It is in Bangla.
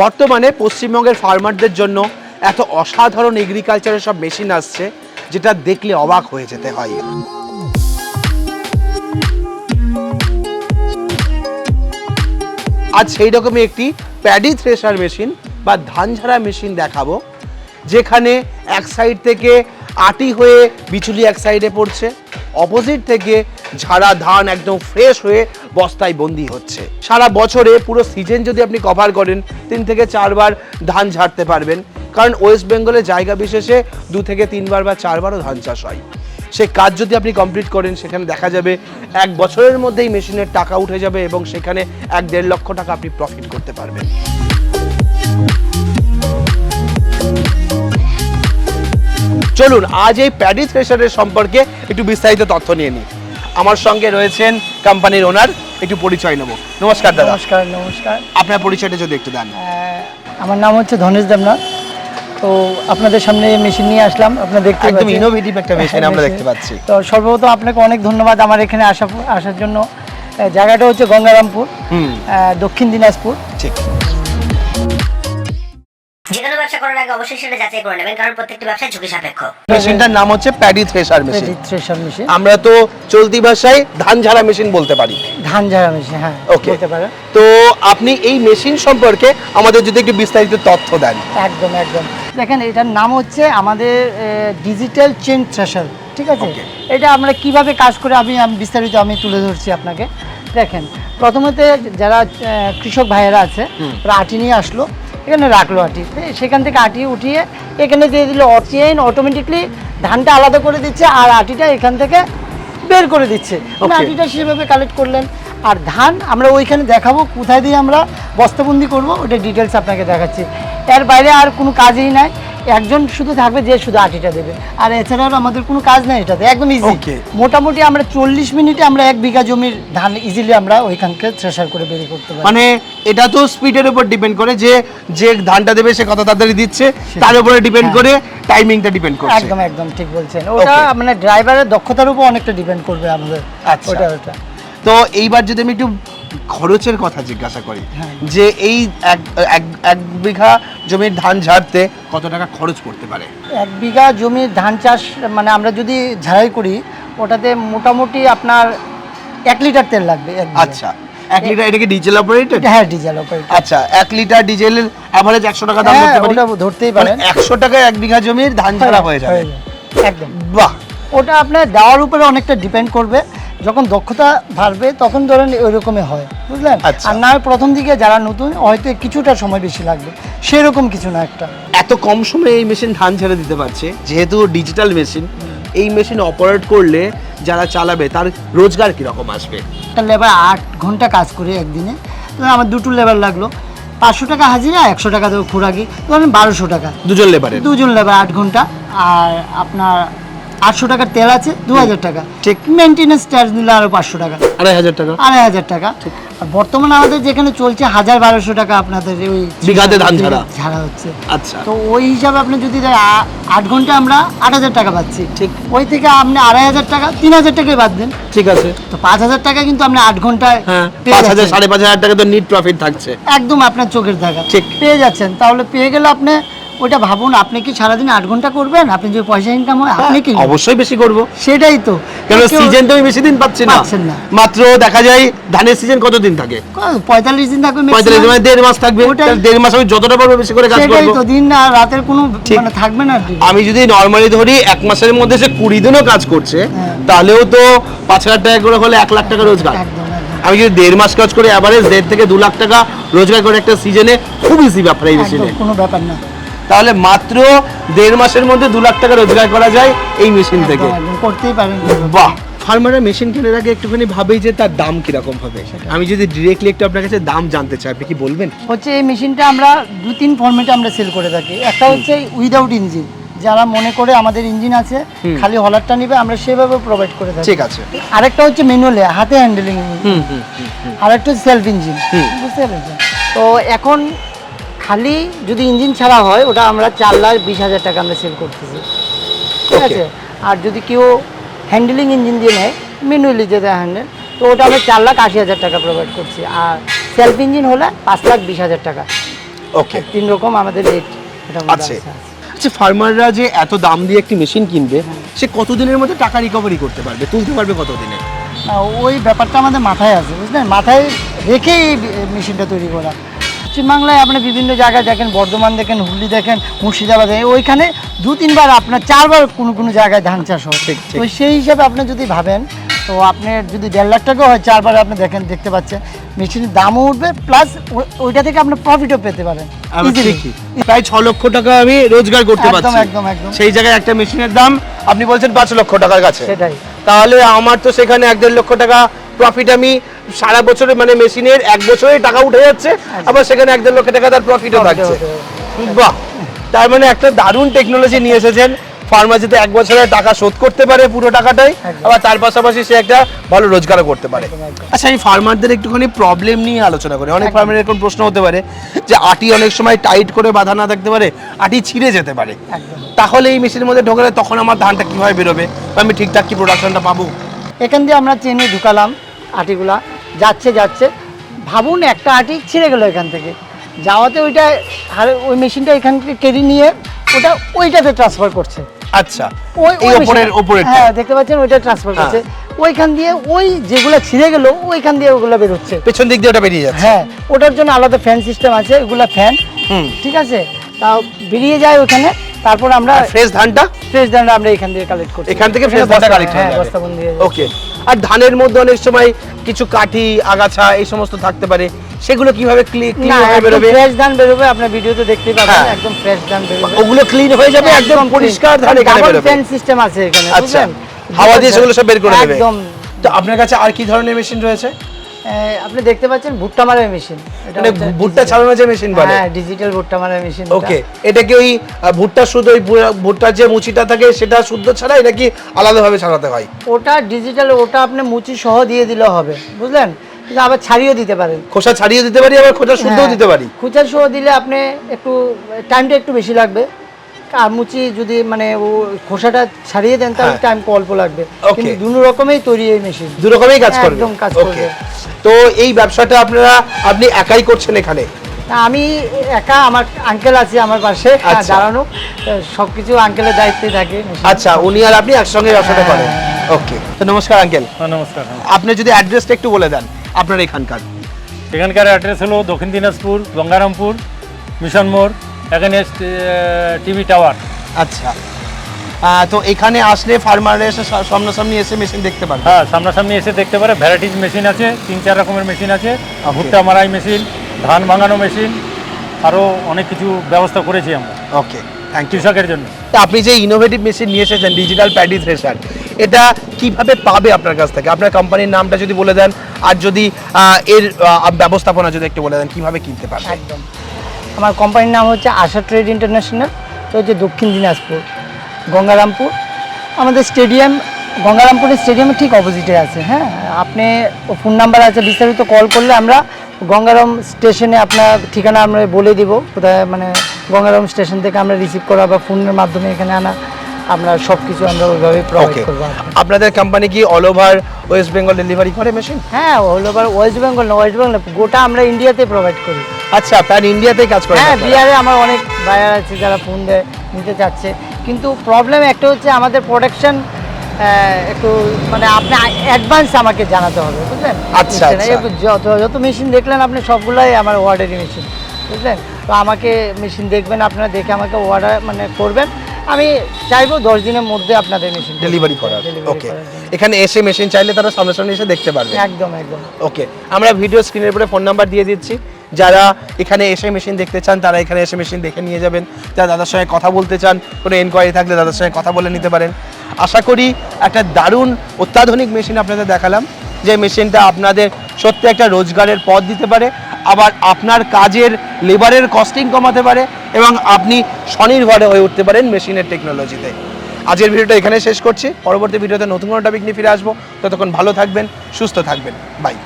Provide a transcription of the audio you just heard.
বর্তমানে পশ্চিমবঙ্গের ফার্মারদের জন্য এত অসাধারণ এগ্রিকালচারের সব মেশিন আসছে, যেটা দেখলে অবাক হয়ে যেতে হয়। আজ সেই রকমই একটি প্যাডি থ্রেশার মেশিন বা ধান ঝাড়া মেশিন দেখাবো, যেখানে এক সাইড থেকে আটি হয়ে বিচুলি এক সাইডে পড়ছে অপোজিট থেকে ঝাড়া ধান একদম ফ্রেশ হয়ে বস্তায় বন্দি হচ্ছে। সারা বছরে পুরো সিজন যদি আপনি কভার করেন, তিন থেকে চারবার ধান ঝাড়তে পারবেন। কারণ ওয়েস্ট বেঙ্গলে জায়গা বিশেষে দু থেকে তিনবার বা চারবারও ধান চাষ হয়। সে কাজ যদি আপনি কমপ্লিট করেন, সেখানে দেখা যাবে এক বছরের মধ্যেই মেশিনের টাকা উঠে যাবে এবং সেখানে এক দেড় লক্ষ টাকা আপনি প্রফিট করতে পারবেন। চলুন, আজ এই প্যাডি থ্রেশারের সম্পর্কে একটু বিস্তারিত তথ্য নিয়ে নিই। আমার সঙ্গে রয়েছেন কোম্পানির ওনার একটু পরিচয় নেব। নমস্কার দাদা। নমস্কার নমস্কার। আপনার পরিচয়টা যদি একটু দেন। আমার নাম হচ্ছে ধনেশ দেবনাথ। তো আপনাদের সামনে মেশিন নিয়ে আসলাম আপনারা দেখতে একদম ইনোভেটিভ একটা মেশিন আমরা দেখতে পাচ্ছি। তো সর্বপ্রথম আপনাকে অনেক ধন্যবাদ আমার এখানে আসা আসার জন্য। জায়গাটা হচ্ছে গঙ্গারামপুর। দক্ষিণ দিনাজপুর। ঠিক। যে কোনো ব্যবসা করার আগে অবশ্যই সেটা যাচাই করে নেবেন কারণ প্রত্যেকটি ব্যবসা ঝুঁকি সাপেক্ষ। মেশিনটার নাম হচ্ছে paddy thresher machine. Thresher machine. আমরা তো চলতি ভাষায় ধান ঝাড়া মেশিন বলতে পারি। ধান ঝাড়া মেশিন হ্যাঁ ওকে বলতে পারেন। তো আপনি এই মেশিন সম্পর্কে আমাদের যদি একটু বিস্তারিত তথ্য দেন। একদম একদম। দেখেন এটার নাম হচ্ছে আমাদের ডিজিটাল চেন থ্রেশার ঠিক আছে? এটা আমরা কীভাবে কাজ করে আমি বিস্তারিত আমি তুলে ধরছি আপনাকে। দেখেন প্রথমত যারা কৃষক ভাইয়েরা আছে ওরা আটি নিয়ে আসলো। এখানে রাখল আটি সেখান থেকে আটি উঠিয়ে এখানে দিয়ে দিল চেন অটোমেটিকলি ধানটা আলাদা করে দিচ্ছে আর আটিটা এখান থেকে বের করে দিচ্ছে। মানে আটিটা সেভাবে কালেক্ট করলেন। আর ধান আমরা ওইখানে দেখাবো কোথায় দিয়ে আমরা বস্তাবন্দি করব ওটা ডিটেলস আপনাকে দেখাচ্ছি। এর বাইরে আর কোনো কাজই নাই। একজন শুধু থাকবে যে শুধু আটিটা দেবে। আর এছাড়াও আমাদের কোনো কাজ নাই এটাতে একদম ইজি মোটামুটি আমরা চল্লিশ মিনিটে আমরা এক বিঘা জমির ধান ইজিলি আমরা ওইখানকে থ্রেশার করে বেরিয়ে করতে পারি। মানে এটা তো স্পিডের উপর ডিপেন্ড করে যে যে ধানটা দেবে সে কত তাড়াতাড়ি দিচ্ছে তার উপরে ডিপেন্ড হ্যাঁ। করে টাইমিংটা ডিপেন্ড করছে। একদম একদম ঠিক বলছেন। ওটা. মানে ড্রাইভারের দক্ষতার উপর অনেকটা ডিপেন্ড করবে আমাদের। আচ্ছা। ওটা ওটা। তো এইবার যদি আমি একটু খরচের কথা জিজ্ঞাসা করি হ্যাঁ। যে এই এক বিঘা জমির ধান ঝাড়তে কত টাকা খরচ পড়তে পারে? এক বিঘা জমির ধান চাষ মানে আমরা যদি ঝাড়াই করি ওটাতে মোটামুটি আপনার এক লিটার তেল লাগবে আচ্ছা এক লিটার এটা কি ডিজেল অপারেটেড হ্যাঁ ডিজেল অপারেটর আচ্ছা এক লিটার ডিজেলের অ্যাভারেজ একশো টাকা দাম হ্যাঁ ধরতে পারি? ধরতেই পারেন একশো টাকায় এক বিঘা জমির ধান ঝাড়া হয়ে যাবে। একদম। বাহ। ওটা আপনার দেওয়ার উপরে অনেকটা ডিপেন্ড করবে। যখন দক্ষতা বাড়বে তখন ধরেন ওইরকমই হয় বুঝলেন? আচ্ছা। আর না প্রথম দিকে যারা নতুন হয়তো কিছুটা সময় বেশি লাগবে। সেরকম কিছু না একটা। এত কম সময়ে এই মেশিন ধান ছেড়ে দিতে পারছে? যেহেতু ডিজিটাল মেশিন এই মেশিন অপারেট করলে যারা চালাবে তার রোজগার কীরকম আসবে? একটা লেবার আট ঘণ্টা কাজ করে একদিনে। আমার দুটো লেবার লাগল। পাঁচশো টাকা হাজিরা একশো টাকা দেবো খুরাকি। ধরেন বারোশো টাকা। দুজন লেবারের দুজন লেবার আট ঘণ্টা। আর আপনার আটশো টাকার তেল আছে দু হাজার টাকা। ঠিক। মেনটেনেন্স চার্জ নিলে আরও পাঁচশো টাকা। আড়াই হাজার টাকা। আড়াই হাজার টাকা। আর বর্তমানে আমাদের যেখানে চলছে হাজার বারোশো টাকা আপনাদের ওই বিঘাতে ধান ঝাড়া। ঝাড়া হচ্ছে। আচ্ছা। তো ওই হিসাবে আপনি যদি আট ঘণ্টা আমরা আট হাজার টাকা পাচ্ছি ঠিক। ওই থেকে আপনি আড়াই হাজার টাকা তিন হাজার টাকাই বাদ দেন। ঠিক আছে। তো পাঁচ হাজার টাকা কিন্তু আপনি আট ঘন্টায় হ্যাঁ পাঁচ হাজার সাড়ে পাঁচ হাজার টাকা তো নিট প্রফিট থাকছে। একদম আপনার চোখের দেখা। ঠিক। পেয়ে যাচ্ছেন। তাহলে পেয়ে গেলে আপনি ওইটা ভাবুন আপনি কি সারাদিন আট ঘণ্টা করবেন? আপনি যে পয়সা ইনকাম হয় আপনি কি? অবশ্যই বেশি করব। সেটাই তো। কেন সিজন তো আমি বেশি দিন পাচ্ছি না। পাচ্ছেন না। মাত্র দেখা যায় ধানের সিজন কত দিন থাকে পঁয়তাল্লিশ দিন থাকবে পঁয়তাল্লিশ maximum। মানে দেড় মাস থাকবে। দেড় মাস আমি যতটা পারব বেশি করে কাজ সেটাই করব। তো দিন না রাতের কোনো। মানে থাকবে না আমি যদি নর্মালি ধরি এক মাসের মধ্যে সে কুড়ি দিনও কাজ করছে হ্যাঁ। তাহলেও তো পাঁচ হাজার টাকা করে হলে এক লাখ টাকা রোজগার। আমি যদি দেড় মাস কাজ করে অ্যাভারেজ দেড় থেকে দু লাখ টাকা রোজগার করে একটা সিজনে খুব ইজি ব্যাপার এই একদম কোনো ব্যাপার না। তাহলে মাত্র দেড় মাসের মধ্যে দু লাখ টাকা রোজগার করা যায় এই মেশিন থেকে। করতেই পারেন। বাহ! ফার্মাররা মেশিন কেনার আগে একটুখানি ভাবেই যে তার দাম কীরকম হবে। আমি যদি ডিরেক্টলি একটু আপনার কাছে দাম জানতে চাই আপনি কি বলবেন? হচ্ছে এই মেশিনটা আমরা দু তিন ফর্মেটে আমরা সেল করে থাকি। একটা হচ্ছে উইদাউট ইঞ্জিন যারা মনে করে আমাদের ইঞ্জিন আছে খালি হলারটা নিবে আমরা সেভাবে প্রোভাইড করে থাকি। ঠিক আছে। আরেকটা হচ্ছে ম্যানুয়ালি হাতে হ্যান্ডেলিং। আরেকটা হচ্ছে সেলফ ইঞ্জিন হুম। বুঝতে পেরেছেন? তো এখন খালি যদি ইঞ্জিন ছাড়া হয় ওটা আমরা চার লাখ বিশ হাজার টাকা আমরা সেল করতেছি। ঠিক আছে? আর যদি কেউ হ্যান্ডেলিং ইঞ্জিন দিয়ে নেয় ম্যানুয়ালি যেটা হ্যান্ডেল তো ওটা আমরা চার লাখ আশি হাজার টাকা প্রোভাইড করছি। আর সেলফ ইঞ্জিন হলে পাঁচ লাখ বিশ হাজার টাকা। ওকে তিন রকম আমাদের রেট এটা আছে। আচ্ছা ফার্মাররা যে এত দাম দিয়ে একটি মেশিন কিনবে সে কতদিনের মধ্যে টাকা রিকভারি করতে পারবে তুলতে পারবে কতদিনে? ওই ব্যাপারটা আমাদের মাথায় আছে বুঝলেন? মাথায় রেখেই মেশিনটা তৈরি করা। পশ্চিমবাংলায় আপনি বিভিন্ন জায়গায় দেখেন বর্ধমান দেখেন হুগলি দেখেন মুর্শিদাবাদ দেখেন ওইখানে দু তিনবার আপনার চারবার কোনো কোনো জায়গায় ধান চাষ হয়। তো সেই হিসাবে আপনি যদি ভাবেন তো আপনি যদি দেড় লাখ টাকাও হয় চারবার আপনি দেখেন দেখতে পাচ্ছেন মেশিনের দামও উঠবে প্লাস ওইটা থেকে আপনি প্রফিটও পেতে পারেন। প্রায় ছ লক্ষ টাকা আমি রোজগার করতে একদম, পারছি একদম, একদম। সেই জায়গায় একটা মেশিনের দাম আপনি বলছেন পাঁচ লক্ষ টাকার কাছে সেটাই তাহলে আমার তো সেখানে এক দেড় লক্ষ টাকা প্রফিট আমি সারা বছরে মানে মেশিনের এক বছরে টাকা উঠে যাচ্ছে আবার সেখানে এক দেড় লক্ষ টাকা তার প্রফিটও থাকছে। বাহ! তার মানে একটা দারুণ টেকনোলজি নিয়ে এসেছেন। ফার্মার যাতে এক বছরে টাকা শোধ করতে পারে পুরো টাকাটাই আবার তার পাশাপাশি সে একটা ভালো রোজগারও করতে পারে। আচ্ছা আমি ফার্মারদের একটুখানি প্রবলেম নিয়ে আলোচনা করি। অনেক ফার্মারের এরকম প্রশ্ন হতে পারে যে আটি অনেক সময় টাইট করে বাঁধা না থাকতে পারে আটি ছিঁড়ে যেতে পারে। তাহলে এই মেশিনের মধ্যে ঢোকালে তখন আমার ধানটা কীভাবে বেরোবে? বা আমি ঠিকঠাক কি প্রোডাকশনটা পাবো? এখান দিয়ে আমরা চেনে ঢুকালাম। আটিগুলা যাচ্ছে যাচ্ছে। ভাবুন একটা আটি ছিঁড়ে গেল এখান থেকে। যাওয়াতে ওইটা ওই মেশিনটা এখান থেকে কেড়ে নিয়ে ওটা ওইটাতে ট্রান্সফার করছে। আচ্ছা ওই ওপরের ওপরের হ্যাঁ দেখতে পাচ্ছেন ওইটা ট্রান্সফার হ্যাঁ। করছে। ওইখান দিয়ে ওই যেগুলো ছিঁড়ে গেল ওইখান দিয়ে ওগুলো বেরোচ্ছে পেছন দিক দিয়ে ওটা বেরিয়ে যাচ্ছে। হ্যাঁ ওটার জন্য আলাদা ফ্যান সিস্টেম আছে ওগুলো ফ্যান হুম। ঠিক আছে? তাও বেরিয়ে যায় ওখানে। তারপর আমরা ফ্রেশ ধানটা? ফ্রেশ ধান আমরা এখান থেকে কালেক্ট করছি। এখান থেকে ফ্রেশ ধানটা কালেক্ট হয়ে হ্যাঁ, যাবে। বস্তাবন্দি ওকে আর ধানের মধ্যে অনেক সময় কিছু কাঠি আগাছা এই সমস্ত থাকতে পারে। সেগুলো কীভাবে ক্লিন না হয়ে বেরোবে? ফ্রেশ ধান বেরোবে আপনার ভিডিওতে দেখতেই পাবেন হ্যাঁ। একদম ফ্রেশ ধান বেরোবে। ওগুলো ক্লিন হয়ে যাবে একদম পরিষ্কার ধান এখানে বেরোবে। ফ্যান সিস্টেম আছে এখানে আচ্ছা। বুঝলেন? হাওয়া দিয়ে সেগুলো সব বের করে দেবে। একদম। তো আপনার কাছে আর কি ধরনের মেশিন রয়েছে? আপনি দেখতে পাচ্ছেন ভুট্টা মারার মেশিন। মানে ভুট্টা ছাড়ানো যে মেশিন বলে? হ্যাঁ ডিজিটাল ভুট্টা মারার মেশিন ওকে এটা কি ওই ভুট্টা শুধু ওই ভুট্টার যে মুচিটা থাকে সেটা শুদ্ধ ছাড়া ছাড়াই নাকি আলাদাভাবে ছাড়াতে হয়? ওটা ডিজিটাল ওটা আপনি মুচি সহ দিয়ে দিলে হবে বুঝলেন? কিন্তু আবার ছাড়িয়ে দিতে পারেন। খোসা ছাড়িয়ে দিতে পারি আবার খোসা শুদ্ধও হ্যাঁ, দিতে পারি? খোসা সহ দিলে আপনি একটু টাইমটা একটু বেশি লাগবে। আর মুচি যদি মানে ও খোসাটা ছাড়িয়ে দেন তাহলে হ্যাঁ। টাইম অল্প লাগবে. কিন্তু দুটো রকমেই তৈরি এই মেশিন দু রকমেই কাজ করবে একদম কাজ করবে। তো এই ব্যবসাটা আপনারা আপনি একাই করছেন এখানে আমি একা আমার আঙ্কেল আছে আমার পাশে হ্যাঁ, আচ্ছা। দাঁড়ানো সব কিছু আঙ্কেলের দায়িত্বে থাকে আচ্ছা উনি আর আপনি একসঙ্গে ব্যবসাটা হ্যাঁ। করেন ওকে তো নমস্কার আঙ্কেল হ্যাঁ, নমস্কার। আপনি যদি অ্যাড্রেসটা একটু বলে দেন আপনার এখানকার এখানকার অ্যাড্রেস হলো দক্ষিণ দিনাজপুর গঙ্গারামপুর মিশন মোড় এখানে টিভি টাওয়ার আচ্ছা। তো এখানে আসলে ফার্মারে এসে সামনাসামনি এসে মেশিন দেখতে পারবে? হ্যাঁ সামনাসামনি এসে দেখতে পারে। ভ্যারাইটিস মেশিন আছে তিন চার রকমের মেশিন আছে। ভুট্টা মারাই মেশিন ধান ভাঙানো মেশিন আরও অনেক কিছু ব্যবস্থা করেছি আমরা। ওকে থ্যাংক ইউ কৃষকের জন্য। আপনি যে ইনোভেটিভ মেশিন নিয়ে এসেছেন ডিজিটাল প্যাডি থ্রেশার এটা কীভাবে পাবে আপনার কাছ থেকে? আপনার কোম্পানির নামটা যদি বলে দেন আর যদি এর ব্যবস্থাপনা যদি একটু বলে দেন কীভাবে কিনতে পারবে? একদম। আমার কোম্পানির নাম হচ্ছে আশা ট্রেড ইন্টারন্যাশনাল তো হচ্ছে দক্ষিণ দিনাজপুর গঙ্গারামপুর। আমাদের স্টেডিয়াম গঙ্গারামপুরের স্টেডিয়ামের ঠিক অপোজিটে আছে হ্যাঁ? আপনি ফোন নাম্বার আছে বিস্তারিত কল করলে আমরা গঙ্গারাম স্টেশনে আপনার ঠিকানা আমরা বলে দিব কোথায় মানে গঙ্গারাম স্টেশন থেকে আমরা রিসিভ করা বা ফোনের মাধ্যমে এখানে আনা আমরা সব কিছু আমরা ওইভাবে প্রোভাইড ওকে করব আপনাদের কোম্পানি কি all over West Bengal delivery করে মেশিন হ্যাঁ অল ওভার ওয়েস্ট বেঙ্গল না ওয়েস্ট বেঙ্গল গোটা আমরা ইন্ডিয়াতে প্রোভাইড করি। আচ্ছা প্যান ইন্ডিয়াতেই কাজ করে হ্যাঁ? বিহারে আমার অনেক বায়ার আছে যারা ফোন দেয় নিতে চাচ্ছে। কিন্তু প্রবলেম একটা হচ্ছে আমাদের প্রোডাকশন একটু মানে আপনি অ্যাডভান্স আমাকে জানাতে হবে বুঝলেন? আচ্ছা? আচ্ছা। যত যত মেশিন দেখলেন আপনি সবগুলাই আমার অর্ডারি মেশিন বুঝলেন? তো আমাকে মেশিন দেখবেন আপনারা দেখে আমাকে অর্ডার মানে করবেন। আমি চাইব দশ দিনের মধ্যে আপনাদের মেশিন ডেলিভারি করার। ওকে এখানে এসে মেশিন চাইলে তারা সামনাসামনি এসে দেখতে পারবে। একদম একদম। ওকে আমরা ভিডিও স্ক্রিনের উপরে ফোন নাম্বার দিয়ে দিচ্ছি। যারা এখানে এসে মেশিন দেখতে চান, তারা এখানে এসে মেশিন দেখে নিয়ে যাবেন। যারা দাদার সঙ্গে কথা বলতে চান, কোনো এনকোয়ারি থাকলে দাদার সঙ্গে কথা বলে নিতে পারেন। আশা করি একটা দারুণ অত্যাধুনিক মেশিন আপনাদের দেখালাম, যে মেশিনটা আপনাদের সত্যি একটা রোজগারের পথ দিতে পারে, আবার আপনার কাজের লেবারের কস্টিং কমাতে পারে, এবং আপনি স্বনির্ভরে হয়ে উঠতে পারেন মেশিনের টেকনোলজিতে আজকের ভিডিওটা এখানে শেষ করছি। পরবর্তী ভিডিওতে নতুন কোনো টপিক নিয়ে ফিরে আসব। ততক্ষণ ভালো থাকবেন, সুস্থ থাকবেন। বাই